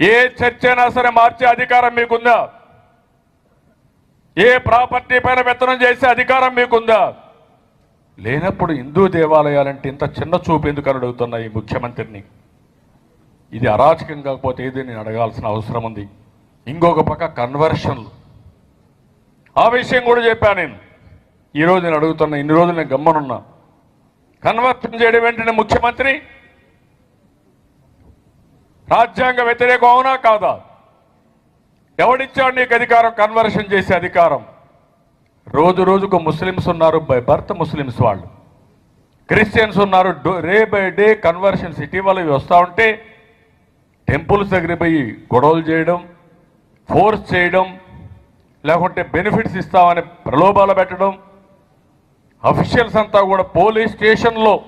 ఏ చర్చ అయినా సరే మార్చే అధికారం మీకుందా? ఏ ప్రాపర్టీ పైన విత్తనం చేసే అధికారం మీకుందా? లేనప్పుడు హిందూ దేవాలయాలంటే ఇంత చిన్న చూపు ఎందుకు అని అడుగుతున్నా ఈ ముఖ్యమంత్రిని. ఇది అరాచకం కాకపోతే ఏది నేను అడగాల్సిన అవసరం ఉంది. ఇంకొక పక్క కన్వర్షన్లు ఆ విషయం కూడా చెప్పాను నేను. ఈరోజు నేను అడుగుతున్నా ఇన్ని రోజులు నేను గమ్మనున్నా. కన్వర్షన్ చేయడం వెంటనే ముఖ్యమంత్రి? రాజ్యాంగ వ్యతిరేకం అవునా కాదా? ఎవడిచ్చాడు నీకు అధికారం? కన్వర్షన్ చేసే అధికారం. రోజు రోజుకు ముస్లిమ్స్ ఉన్నారు బై బర్త్ ముస్లిమ్స్ వాళ్ళు. క్రిస్టియన్స్ ఉన్నారు డే బై డే కన్వర్షన్స్ ఇటీవల ఇవి వస్తూ ఉంటే టెంపుల్స్ దగ్గర పోయి గొడవలు చేయడం ఫోర్స్ చేయడం లేకుంటే బెనిఫిట్స్ ఇస్తామని ప్రలోభాలు పెట్టడం అఫీషియల్స్ అంతా కూడా పోలీస్ స్టేషన్లో.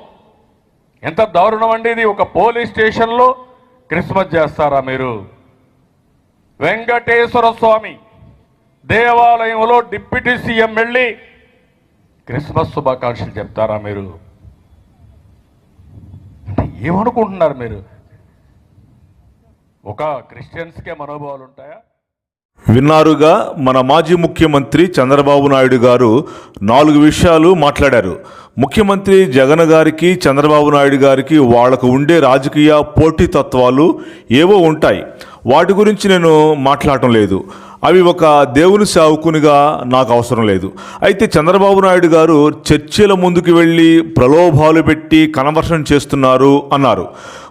ఎంత దారుణం అండి ఇది. ఒక పోలీస్ స్టేషన్లో క్రిస్మస్ చేస్తారా మీరు? వెంకటేశ్వర స్వామి దేవాలయంలో డిప్యూటీ సీఎం వెళ్ళి క్రిస్మస్ శుభాకాంక్షలు చెప్తారా మీరు? అంటే ఏమనుకుంటున్నారు మీరు? ఒక క్రిస్టియన్స్కే మనోభావాలు ఉంటాయా? విన్నారుగా మన మాజీ ముఖ్యమంత్రి చంద్రబాబు నాయుడు గారు నాలుగు విషయాలు మాట్లాడారు. ముఖ్యమంత్రి జగన్ గారికి చంద్రబాబు నాయుడు గారికి వాళ్ళకు ఉండే రాజకీయ పోటీతత్వాలు ఏవో ఉంటాయి. వాటి గురించి నేను మాట్లాడటం లేదు. అవి ఒక దేవుని సేవకునిగా నాకు అవసరం లేదు. అయితే చంద్రబాబు నాయుడు గారు చర్చిల ముందుకు వెళ్ళి ప్రలోభాలు పెట్టి కన్వర్షన్ చేస్తున్నారు అన్నారు.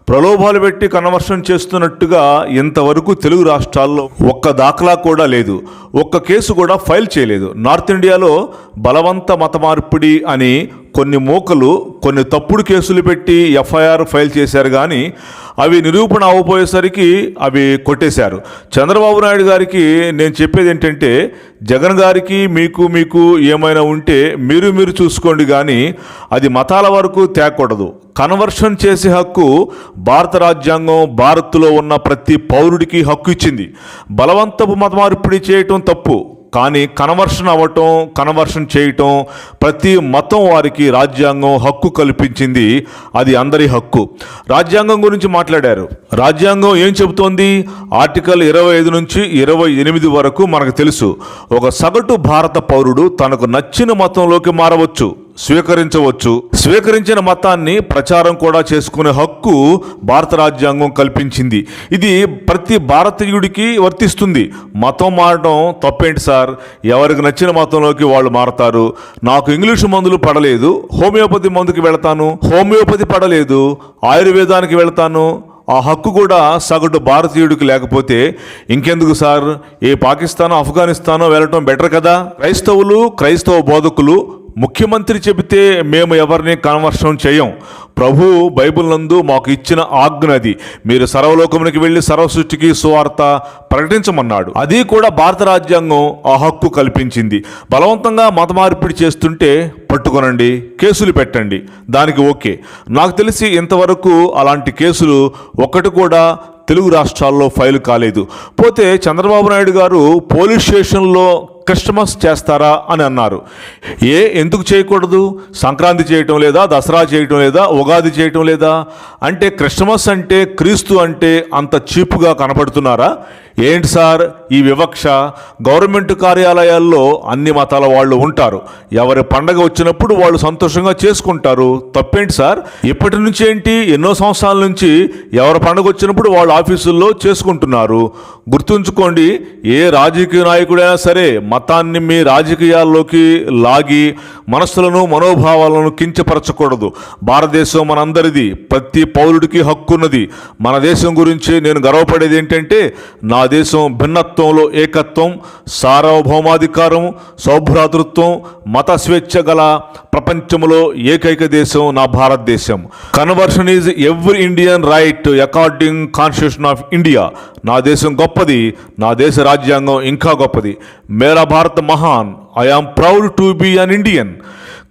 ప్రలోభాలు పెట్టి కన్వర్షన్ చేస్తున్నట్టుగా ఇంతవరకు తెలుగు రాష్ట్రాల్లో ఒక్క దాఖలా కూడా లేదు. ఒక్క కేసు కూడా ఫైల్ చేయలేదు. నార్త్ ఇండియాలో బలవంత మత మార్పిడి అని కొన్ని మూకలు కొన్ని తప్పుడు కేసులు పెట్టి ఎఫ్ఐఆర్ ఫైల్ చేశారు కానీ అవి నిరూపణ అవ్వబోయేసరికి అవి కొట్టేశారు. చంద్రబాబు నాయుడు గారికి నేను చెప్పేది ఏంటంటే జగన్ గారికి మీకు మీకు ఏమైనా ఉంటే మీరు మీరు చూసుకోండి కానీ అది మతాల వరకు తేకూడదు. కన్వర్షన్ చేసే హక్కు భారత రాజ్యాంగం భారత్లో ఉన్న ప్రతి పౌరుడికి హక్కు ఇచ్చింది. బలవంతపు మతమార్పిడి చేయటం తప్పు. కానీ కన్వర్షన్ అవ్వటం కన్వర్షన్ చేయటం ప్రతి మతం వారికి రాజ్యాంగం హక్కు కల్పించింది. అది అందరి హక్కు. రాజ్యాంగం గురించి మాట్లాడారు. రాజ్యాంగం ఏం చెబుతోంది? ఆర్టికల్ ఇరవై ఐదు నుంచి ఇరవై ఎనిమిది వరకు మనకు తెలుసు. ఒక సగటు భారత పౌరుడు తనకు నచ్చిన మతంలోకి మారవచ్చు. స్వీకరించవచ్చు. స్వీకరించిన మతాన్ని ప్రచారం కూడా చేసుకునే హక్కు భారత రాజ్యాంగం కల్పించింది. ఇది ప్రతి భారతీయుడికి వర్తిస్తుంది. మతం మారడం తప్పేంటి సార్? ఎవరికి నచ్చిన మతంలోకి వాళ్ళు మారతారు? నాకు ఇంగ్లీషు మందులు పడలేదు. హోమియోపతి మందుకి వెళతాను. హోమియోపతి పడలేదు. ఆయుర్వేదానికి వెళతాను. ఆ హక్కు కూడా సగటు భారతీయుడికి లేకపోతే ఇంకెందుకు సార్? ఏ పాకిస్తానో ఆఫ్ఘనిస్తానో వెళ్ళటం బెటర్ కదా? క్రైస్తవులు క్రైస్తవ బోధకులు ముఖ్యమంత్రి చెబితే మేము ఎవరిని కన్వర్షన్ చేయం. ప్రభు బైబిల్ నందు మాకు ఇచ్చిన ఆజ్ఞది మీరు సర్వలోకమునికి వెళ్ళి సర్వ సృష్టికి సువార్త ప్రకటించమన్నాడు. అది కూడా భారత రాజ్యాంగం ఆ హక్కు కల్పించింది. బలవంతంగా మత మార్పిడి చేస్తుంటే పట్టుకొనండి కేసులు పెట్టండి. దానికి ఓకే. నాకు తెలిసి ఇంతవరకు అలాంటి కేసులు ఒక్కటి కూడా తెలుగు రాష్ట్రాల్లో ఫైల్ కాలేదు. పోతే చంద్రబాబు నాయుడు గారు పోలీస్ స్టేషన్లో క్రిస్టమస్ చేస్తారా అని అన్నారు. ఏ ఎందుకు చేయకూడదు? సంక్రాంతి చేయటం లేదా దసరా చేయటం లేదా ఉగాది చేయటం లేదా? అంటే క్రిస్టమస్ అంటే క్రీస్తు అంటే అంత చీపుగా కనపడుతున్నారా? ఏంటి సార్ ఈ వివక్ష? గవర్నమెంట్ కార్యాలయాల్లో అన్ని మతాల వాళ్ళు ఉంటారు. ఎవరి పండగ వచ్చినప్పుడు వాళ్ళు సంతోషంగా చేసుకుంటారు. తప్పేంటి సార్? ఇప్పటి నుంచి ఏంటి? ఎన్నో సంవత్సరాల నుంచి ఎవరి పండగ వచ్చినప్పుడు వాళ్ళు ఆఫీసుల్లో చేసుకుంటున్నారు. గుర్తుంచుకోండి ఏ రాజకీయ నాయకుడైనా సరే మతాన్ని మీ రాజకీయాల్లోకి లాగి మనస్సులను మనోభావాలను కించపరచకూడదు. భారతదేశం మనందరిది. ప్రతి పౌరుడికి హక్కున్నది. మన దేశం గురించి నేను గర్వపడేది ఏంటంటే నా దేశం భిన్నత్వంలో ఏకత్వం సార్వభౌమాధికారం సౌభ్రాతృత్వం మత స్వేచ్ఛ గల ప్రపంచంలో ఏకైక దేశం నా భారతదేశం. Conversion is every Indian right according constitution of India నా దేశం గొప్పది నా దేశ రాజ్యాంగం ఇంకా గొప్పది. మేరా భారత్ మహాన్ I am proud to be an Indian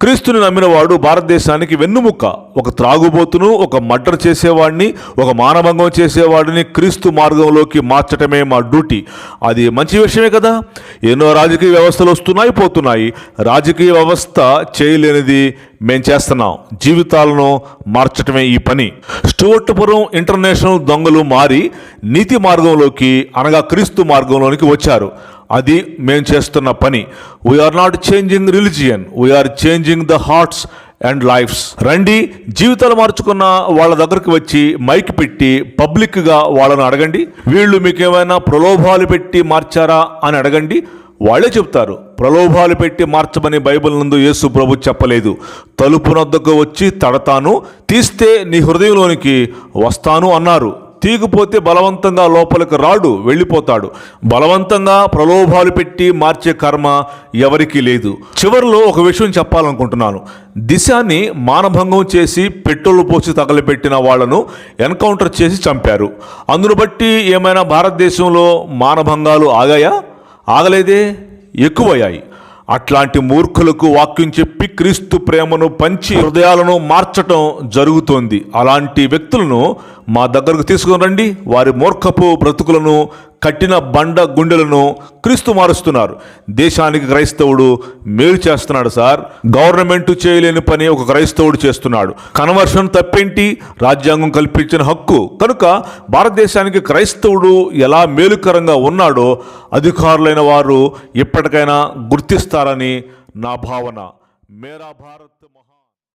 క్రీస్తుని నమ్మినవాడు భారతదేశానికి వెన్నుముక్క ఒక త్రాగుబోతును ఒక మర్డర్ చేసేవాడిని ఒక మానభంగం చేసేవాడిని క్రీస్తు మార్గంలోకి మార్చటమే మా డ్యూటీ. అది మంచి విషయమే కదా. ఎన్నో రాజకీయ వ్యవస్థలు వస్తున్నాయి పోతున్నాయి. రాజకీయ వ్యవస్థ చేయలేనిది మేం చేస్తున్నాం. జీవితాలను మార్చటమే ఈ పని. స్టూవర్ట్పురం ఇంటర్నేషనల్ దొంగలు మారి నీతి మార్గంలోకి అనగా క్రీస్తు మార్గంలోనికి వచ్చారు. అది మేం చేస్తున్న పని. We are not changing religion we are changing the hearts and lifes రండి జీవితాలు మార్చుకున్న వాళ్ళ దగ్గరికి వచ్చి మైక్ పెట్టి పబ్లిక్గా వాళ్ళని అడగండి. వీళ్ళు మీకేమైనా ప్రలోభాలు పెట్టి మార్చారా అని అడగండి. వాళ్ళే చెప్తారు ప్రలోభాలు పెట్టి మార్చమని బైబిల్ నందు యేసు ప్రభు చెప్పలేదు. తలుపు వచ్చి తడతాను తీస్తే నీ హృదయంలోనికి వస్తాను అన్నారు. తీగిపోతే బలవంతంగా లోపలికి రాడు వెళ్ళిపోతాడు. బలవంతంగా ప్రలోభాలు పెట్టి మార్చే కర్మ ఎవరికీ లేదు. చివరిలో ఒక విషయం చెప్పాలనుకుంటున్నాను. దిశాన్ని మానభంగం చేసి పెట్రోల్ పోసి తగలబెట్టిన వాళ్ళను ఎన్కౌంటర్ చేసి చంపారు. అందును బట్టి ఏమైనా భారతదేశంలో మానభంగాలు ఆగాయా? ఆగలేదే? ఎక్కువయ్యాయి. అట్లాంటి మూర్ఖులకు వాక్యం చెప్పి క్రీస్తు ప్రేమను పంచి హృదయాలను మార్చటం జరుగుతోంది. అలాంటి వ్యక్తులను మా దగ్గరకు తీసుకుని రండి. వారి మూర్ఖపు బ్రతుకులను కట్టిన బండ గుండెలను క్రీస్తు మారుస్తున్నారు. దేశానికి క్రైస్తవుడు మేలు చేస్తున్నాడు సార్. గవర్నమెంట్ చేయలేని పని ఒక క్రైస్తవుడు చేస్తున్నాడు. కన్వర్షన్ తప్పేంటి? రాజ్యాంగం కల్పించిన హక్కు. కనుక భారతదేశానికి క్రైస్తవుడు ఎలా మేలుకరంగా ఉన్నాడో అధికారులైన వారు ఎప్పటికైనా గుర్తిస్తారని నా భావన. మేరా భారత్